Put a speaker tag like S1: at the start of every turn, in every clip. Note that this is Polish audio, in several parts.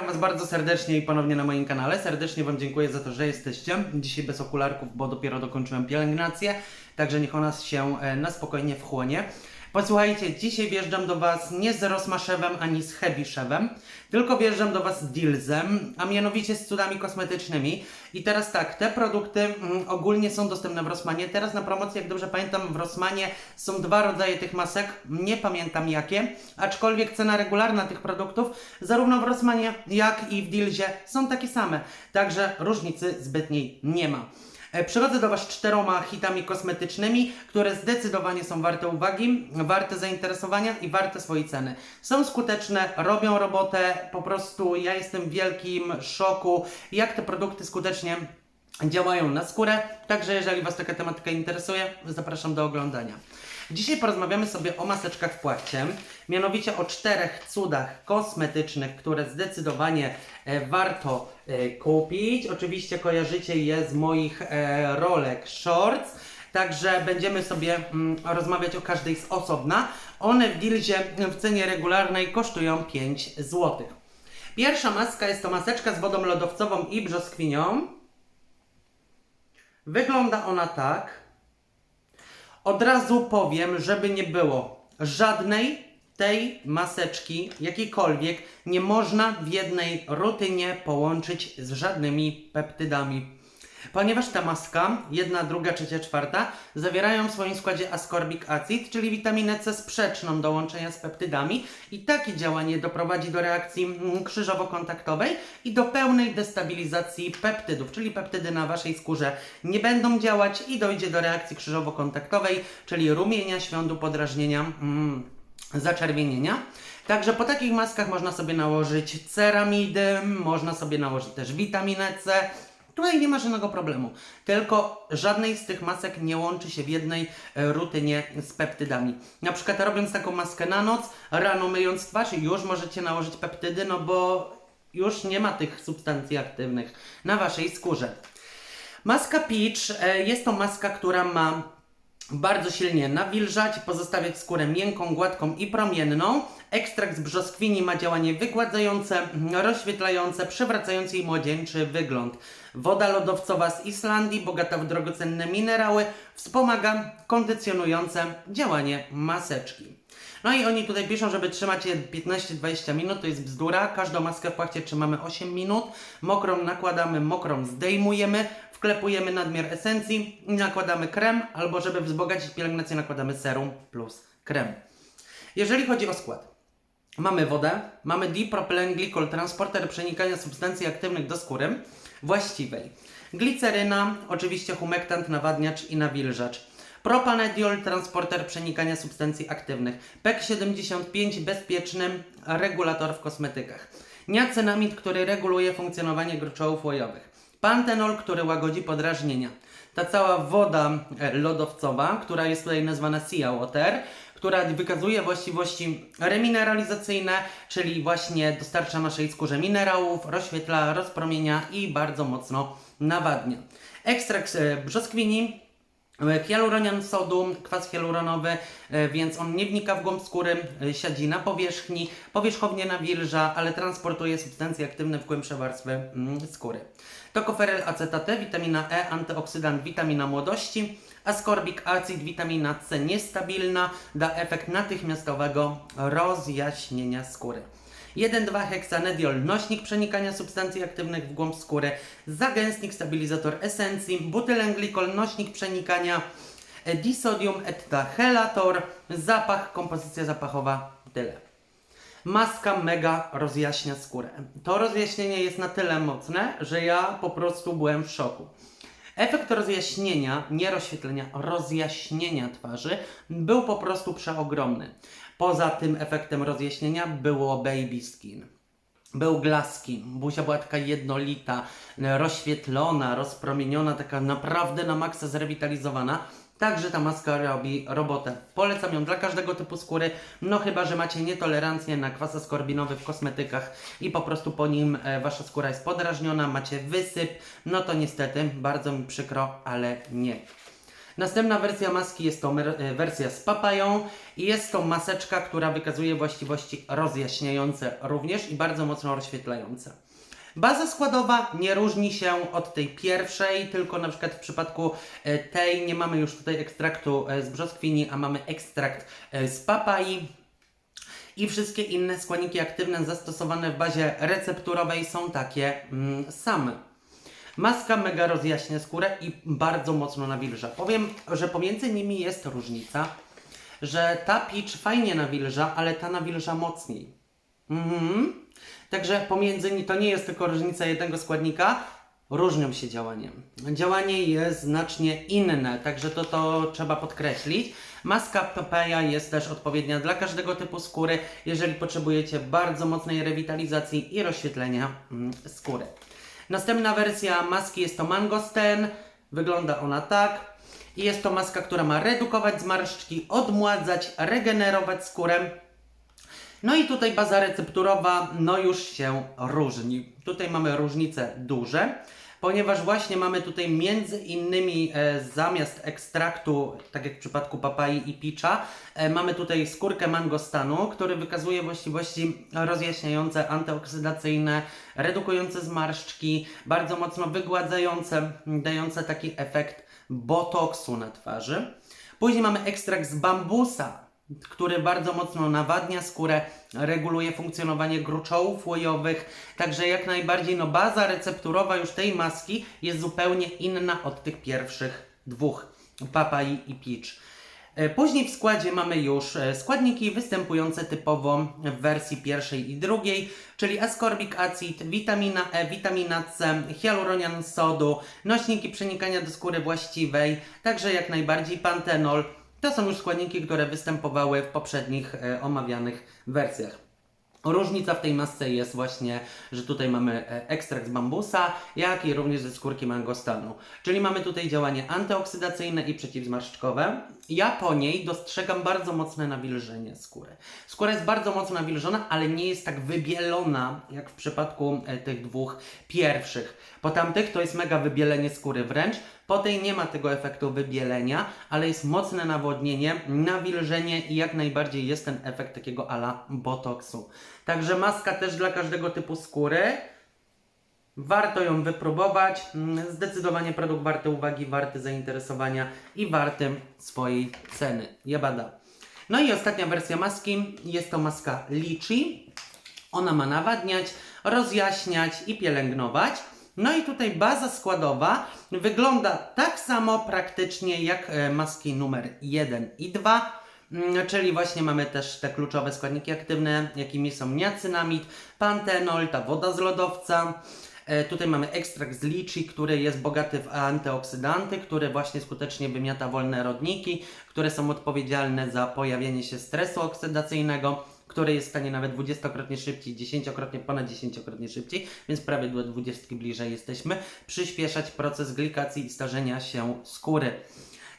S1: Witam Was bardzo serdecznie i ponownie na moim kanale. Serdecznie Wam dziękuję za to, że jesteście. Dzisiaj bez okularków, bo dopiero dokończyłem pielęgnację, także niech ona się e, na spokojnie wchłonie. Posłuchajcie, dzisiaj wjeżdżam do Was nie z Rosmaszewem ani z Hebiszewem, tylko wjeżdżam do Was z Dilzem, a mianowicie z cudami kosmetycznymi. I teraz tak, te produkty mm, ogólnie są dostępne w Rossmanie. Teraz na promocji, jak dobrze pamiętam, w Rossmanie są dwa rodzaje tych masek, nie pamiętam jakie, aczkolwiek cena regularna tych produktów, zarówno w Rossmanie, jak i w Dilzie są takie same. Także różnicy zbytniej nie ma. E, Przychodzę do Was czteroma hitami kosmetycznymi, które zdecydowanie są warte uwagi, warte zainteresowania i warte swojej ceny. Są skuteczne, robią robotę, po prostu ja jestem w wielkim szoku, jak te produkty skutecznie działają na skórę. Także jeżeli Was taka tematyka interesuje, zapraszam do oglądania. Dzisiaj porozmawiamy sobie o maseczkach w płachcie, mianowicie o czterech cudach kosmetycznych, które zdecydowanie e, warto e, kupić. Oczywiście kojarzycie je z moich e, rolek shorts, także będziemy sobie mm, rozmawiać o każdej z osobna. One w Dilzie w cenie regularnej kosztują 5 zł. Pierwsza maska jest to maseczka z wodą lodowcową i brzoskwinią. Wygląda ona tak. Od razu powiem, żeby nie było żadnej tej maseczki, jakiejkolwiek, nie można w jednej rutynie połączyć z żadnymi peptydami. Ponieważ ta maska, jedna, druga, trzecia, czwarta, zawierają w swoim składzie ascorbic acid, czyli witaminę C sprzeczną do łączenia z peptydami i takie działanie doprowadzi do reakcji mm, krzyżowo-kontaktowej i do pełnej destabilizacji peptydów, czyli peptydy na waszej skórze nie będą działać i dojdzie do reakcji krzyżowo-kontaktowej, czyli rumienia, świądu, podrażnienia, mm, zaczerwienienia. Także po takich maskach można sobie nałożyć ceramidy, można sobie nałożyć też witaminę C. Tutaj nie ma żadnego problemu. Tylko żadnej z tych masek nie łączy się w jednej e, rutynie z peptydami. Na przykład robiąc taką maskę na noc, rano myjąc twarz, już możecie nałożyć peptydy, no bo już nie ma tych substancji aktywnych na waszej skórze. Maska Peach e, jest to maska, która ma bardzo silnie nawilżać, pozostawiać skórę miękką, gładką i promienną. Ekstrakt z brzoskwini ma działanie wygładzające, rozświetlające, przywracające jej młodzieńczy wygląd. Woda lodowcowa z Islandii, bogata w drogocenne minerały, wspomaga kondycjonujące działanie maseczki. No i oni tutaj piszą, żeby trzymać je 15-20 minut, to jest bzdura. Każdą maskę w płachcie trzymamy 8 minut. Mokrą nakładamy, mokrą zdejmujemy, wklepujemy nadmiar esencji i nakładamy krem, albo żeby wzbogacić pielęgnację nakładamy serum plus krem. Jeżeli chodzi o skład, mamy wodę, mamy dipropylenglikol, transporter przenikania substancji aktywnych do skóry właściwej. Gliceryna, oczywiście humektant, nawadniacz i nawilżacz. Propanediol, transporter przenikania substancji aktywnych. PEK 75, bezpieczny regulator w kosmetykach. Niacenamid, który reguluje funkcjonowanie gruczołów łojowych. Pantenol, który łagodzi podrażnienia. Ta cała woda e, lodowcowa, która jest tutaj nazwana Sea Water, która wykazuje właściwości remineralizacyjne, czyli właśnie dostarcza naszej skórze minerałów, rozświetla, rozpromienia i bardzo mocno nawadnia. Ekstrakt e, brzoskwini, Hialuronian sodu, kwas hialuronowy, e, więc on nie wnika w głąb skóry, e, siedzi na powierzchni, powierzchownie nawilża, ale transportuje substancje aktywne w głębsze warstwy mm, skóry. Tokoferyl acetate, witamina E, antyoksydant, witamina młodości, ascorbic acid, witamina C niestabilna, da efekt natychmiastowego rozjaśnienia skóry. 1,2 heksanediol, nośnik przenikania substancji aktywnych w głąb skóry, zagęstnik, stabilizator esencji, butylenglikol, nośnik przenikania, e, disodium ettahelator, zapach, kompozycja zapachowa, tyle. Maska mega rozjaśnia skórę. To rozjaśnienie jest na tyle mocne, że ja po prostu byłem w szoku. Efekt rozjaśnienia, nie rozświetlenia, rozjaśnienia twarzy był po prostu przeogromny. Poza tym efektem rozjaśnienia było baby skin. Był glass skin, buzia była taka jednolita, rozświetlona, rozpromieniona, taka naprawdę na maksa zrewitalizowana. Także ta maska robi robotę. Polecam ją dla każdego typu skóry, no chyba, że macie nietolerancję na kwas askorbinowy w kosmetykach i po prostu po nim e, wasza skóra jest podrażniona, macie wysyp, no to niestety, bardzo mi przykro, ale nie. Następna wersja maski jest to e, wersja z papają i jest to maseczka, która wykazuje właściwości rozjaśniające również i bardzo mocno rozświetlające. Baza składowa nie różni się od tej pierwszej, tylko na przykład w przypadku e, tej nie mamy już tutaj ekstraktu e, z brzoskwini, a mamy ekstrakt e, z papai. I wszystkie inne składniki aktywne zastosowane w bazie recepturowej są takie mm, same. Maska mega rozjaśnia skórę i bardzo mocno nawilża. Powiem, że pomiędzy nimi jest różnica, że ta peach fajnie nawilża, ale ta nawilża mocniej. Mhm. Także pomiędzy nimi to nie jest tylko różnica jednego składnika, różnią się działaniem. Działanie jest znacznie inne, także to, to trzeba podkreślić. Maska Papaya jest też odpowiednia dla każdego typu skóry, jeżeli potrzebujecie bardzo mocnej rewitalizacji i rozświetlenia mm, skóry. Następna wersja maski jest to Mangosteen. Wygląda ona tak. I jest to maska, która ma redukować zmarszczki, odmładzać, regenerować skórę. No i tutaj baza recepturowa, no już się różni. Tutaj mamy różnice duże, ponieważ właśnie mamy tutaj między innymi e, zamiast ekstraktu, tak jak w przypadku papai i picza, e, mamy tutaj skórkę mangostanu, który wykazuje właściwości rozjaśniające, antyoksydacyjne, redukujące zmarszczki, bardzo mocno wygładzające, dające taki efekt botoksu na twarzy. Później mamy ekstrakt z bambusa, który bardzo mocno nawadnia skórę, reguluje funkcjonowanie gruczołów łojowych, także jak najbardziej no baza recepturowa już tej maski jest zupełnie inna od tych pierwszych dwóch, papai i peach. E, Później w składzie mamy już e, składniki występujące typowo w wersji pierwszej i drugiej, czyli ascorbic acid, witamina E, witamina C, hialuronian sodu, nośniki przenikania do skóry właściwej, także jak najbardziej pantenol, to są już składniki, które występowały w poprzednich e, omawianych wersjach. Różnica w tej masce jest właśnie, że tutaj mamy e, ekstrakt z bambusa, jak i również ze skórki mangostanu. Czyli mamy tutaj działanie antyoksydacyjne i przeciwzmarszczkowe. Ja po niej dostrzegam bardzo mocne nawilżenie skóry. Skóra jest bardzo mocno nawilżona, ale nie jest tak wybielona, jak w przypadku e, tych dwóch pierwszych. Po tamtych to jest mega wybielenie skóry wręcz. Po tej nie ma tego efektu wybielenia, ale jest mocne nawodnienie, nawilżenie i jak najbardziej jest ten efekt takiego ala botoksu. Także maska też dla każdego typu skóry. Warto ją wypróbować. Mm, Zdecydowanie produkt warty uwagi, warty zainteresowania i warty swojej ceny. Jabada. No i ostatnia wersja maski jest to maska Lichi. Ona ma nawadniać, rozjaśniać i pielęgnować. No i tutaj baza składowa wygląda tak samo praktycznie jak e, maski numer 1 i 2. Mm, Czyli właśnie mamy też te kluczowe składniki aktywne, jakimi są niacynamid, pantenol, ta woda z lodowca. E, Tutaj mamy ekstrakt z liczy, który jest bogaty w antyoksydanty, który właśnie skutecznie wymiata wolne rodniki, które są odpowiedzialne za pojawienie się stresu oksydacyjnego, który jest w stanie nawet 20-krotnie szybciej, 10-krotnie, ponad 10-krotnie szybciej, więc prawie do 20 bliżej jesteśmy, przyspieszać proces glikacji i starzenia się skóry.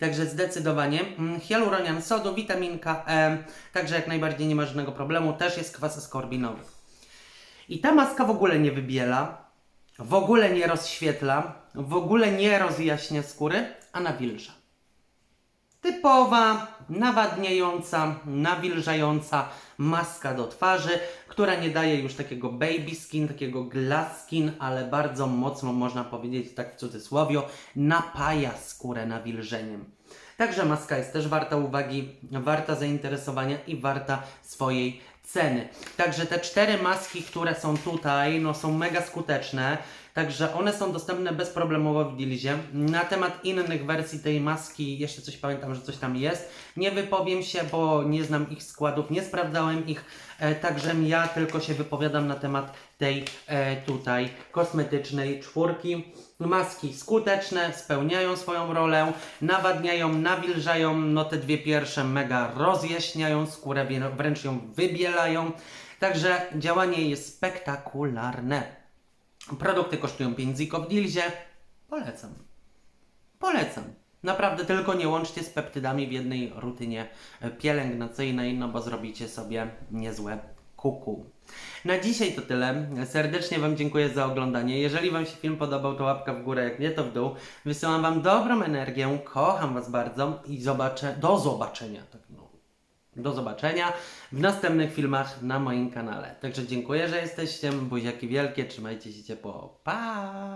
S1: Także zdecydowanie mm, hialuronian sodu, witaminka E, także jak najbardziej nie ma żadnego problemu, też jest kwas askorbinowy. I ta maska w ogóle nie wybiela, w ogóle nie rozświetla, w ogóle nie rozjaśnia skóry, a nawilża. Typowa, nawadniająca, nawilżająca maska do twarzy, która nie daje już takiego baby skin, takiego glass skin, ale bardzo mocno można powiedzieć tak w cudzysłowie, napaja skórę nawilżeniem. Także maska jest też warta uwagi, warta zainteresowania i warta swojej ceny. Także te cztery maski, które są tutaj, no są mega skuteczne. Także one są dostępne bezproblemowo w Dilzie. Na temat innych wersji tej maski, jeszcze coś pamiętam, że coś tam jest. Nie wypowiem się, bo nie znam ich składów, nie sprawdzałem ich. E, także ja tylko się wypowiadam na temat tej e, tutaj kosmetycznej czwórki. Maski skuteczne, spełniają swoją rolę, nawadniają, nawilżają, no te dwie pierwsze mega rozjaśniają skórę, wręcz ją wybielają. Także działanie jest spektakularne. Produkty kosztują 5 ziko w Dilzie. Polecam. Polecam. Naprawdę tylko nie łączcie z peptydami w jednej rutynie pielęgnacyjnej, no bo zrobicie sobie niezłe kuku. Na dzisiaj to tyle. Serdecznie Wam dziękuję za oglądanie. Jeżeli Wam się film podobał, to łapka w górę, jak nie to w dół. Wysyłam Wam dobrą energię, kocham Was bardzo i zobaczę, do zobaczenia. Tak no. Do zobaczenia w następnych filmach na moim kanale. Także dziękuję, że jesteście. Buziaki wielkie, trzymajcie się ciepło. Pa!